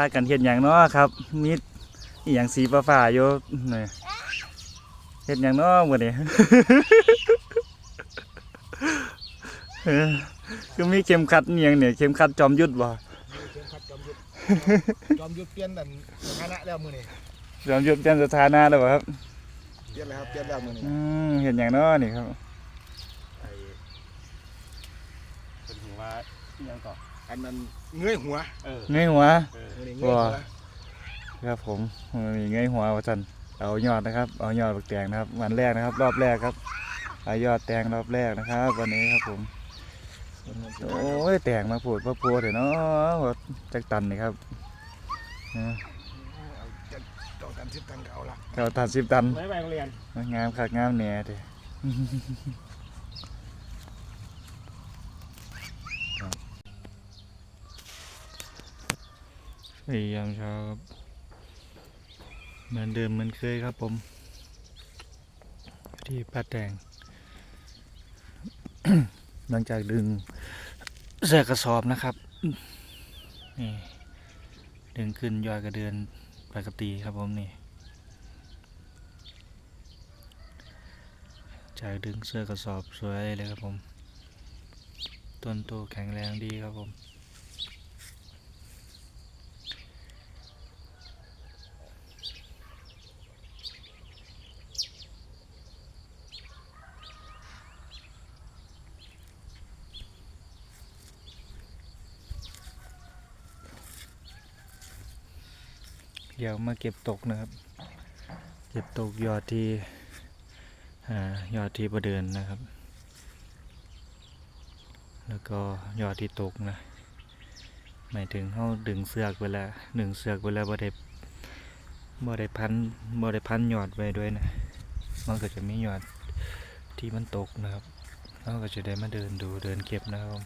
พากันเฮ็ดหยังเนาะครับมีอีหยังสีฟ้าๆอยู่นี่เฮ็ดหยังเนาะมื้อนี้เออคือมีเข็มขัดอีหยังเนี่ยเข็มขัดจอมยุทธบ่เข็มขัดจอมยุทธจอมยุทธเปลี่ยนดันสถานะแล้วมือนี่จอมยุทธเป็นสถานะแล้วบ่ครับเปลี่ยนแล้วครับเปลี่ยนแล้วมือนี่อืมเฮ็ดหยังเนาะนี่ครับไอ้เป็นหัวว่าอิหยังก่อน อันนั้นเงยหัวเออเงยหัวเออมือนี่เงยหัวว้า ครับผมมีเงยหัวว่าซั่นเอายอดนะครับ เอายอดบักแตงนะครับ วันแรกนะครับ รอบแรกครับเอายอดแตงรอบแรกนะครับ วันนี้ครับผม โอ้ยแตงมาพูดมาพูดเถอะเนาะว่าจักตันนี่ครับนะเอาจะต้องการสิบตังค์ก็เอาละเก้าตันสิบตันไม่ไปโรงเรียนงามคักงามแหน่เด้ ครับ พยายามเช้าครับเหมือนเดิมเหมือนเคยครับผม ที่ป้าแตงหลังจากดึงเสื้อกระสอบนะครับนี่ดึงขึ้นยอดกระเดือนปกติครับผมนี่จากดึงเสื้อกระสอบสวยเลยครับผม ต้นโตแข็งแรงดีครับผม เดี๋ยวมาเก็บตกนะครับ เก็บตกยอดที่ยอดที่ประเดินนะครับ แล้วก็ยอดที่ตกนะหมายถึงเขาดึงเสือกเวลาดึงเสือกเวลาบ่ได้บ่ได้พันบ่ได้พันยอดไว้ด้วยนะมันก็จะมียอดที่มันตกนะครับเราก็จะได้มาเดินดูเดินเก็บนะครับ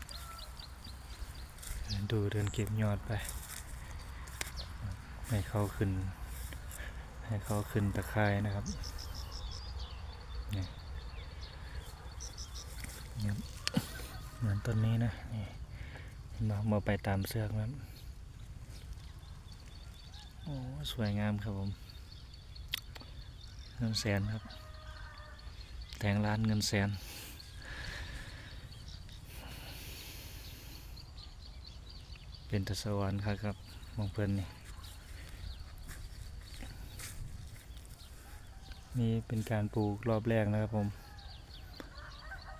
เดินดูเดินเก็บยอดไป ให้เขาขึ้น ให้เขาขึ้นตะไคร่ายนะครับนี่เหมือนต้นนี้นะนี่เห็นบ่มาไปตามเสือกครับโอ้สวยงามครับผมเงินแสนครับแต่งร้านเงินแสนเป็นตะสวรรค์ครับบมองเพิ่นนี่ นี่เป็นการปลูกรอบแรกนะครับผม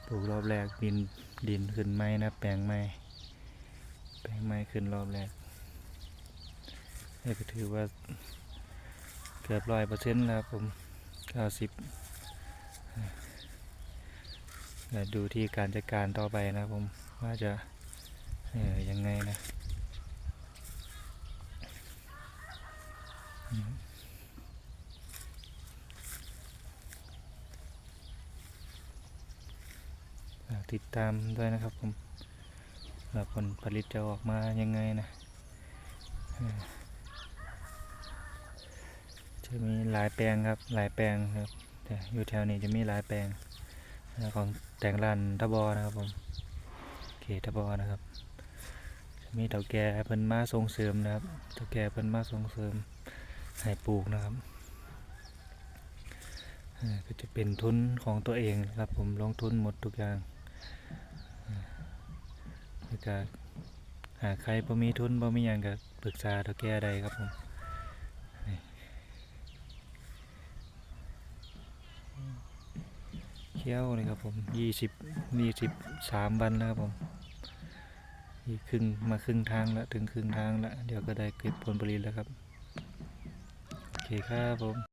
ปลูกรอบแรกดินดินขึ้นไม้นะแปลงไม้แปลงไม้ขึ้นรอบแรกนี่ก็ถือว่าเกือบร้อยเปอร์เซ็นต์แล้วครับผมเก้าสิบแล้วดูที่การจัดการต่อไปนะผมว่าจะเออยังไงนะอืม ฝาก ติดตามด้วยนะครับผมว่าผลผลิตจะออกมายังไงนะจะมีหลายแปลงครับหลายแปลงครับแต่อยู่แถวนี้จะมีหลายแปลงของแตงรันทบอนะครับผมเขตทบอนะครับจะมีเต่าแก่เพิ่นมาส่งเสริมนะครับเต่าแก่เพิ่นมาส่งเสริมให้ปลูกนะครับก็จะเป็นทุนของตัวเองนะครับผมลงทุนหมดทุกอย่าง แล้วก็หาใครบ่มีทุนบ่มีหยังก็ปรึกษาเท่าแก่ได้ครับผมเคี้ยวเลยครับผมยี่สิบยี่สิบสามวันแล้วครับผมอีกครึ่งมาครึ่งทางแล้วถึงครึ่งทางแล้ว เดี๋ยวก็ได้เก็บผลผลิตแล้วครับ โอเคครับผม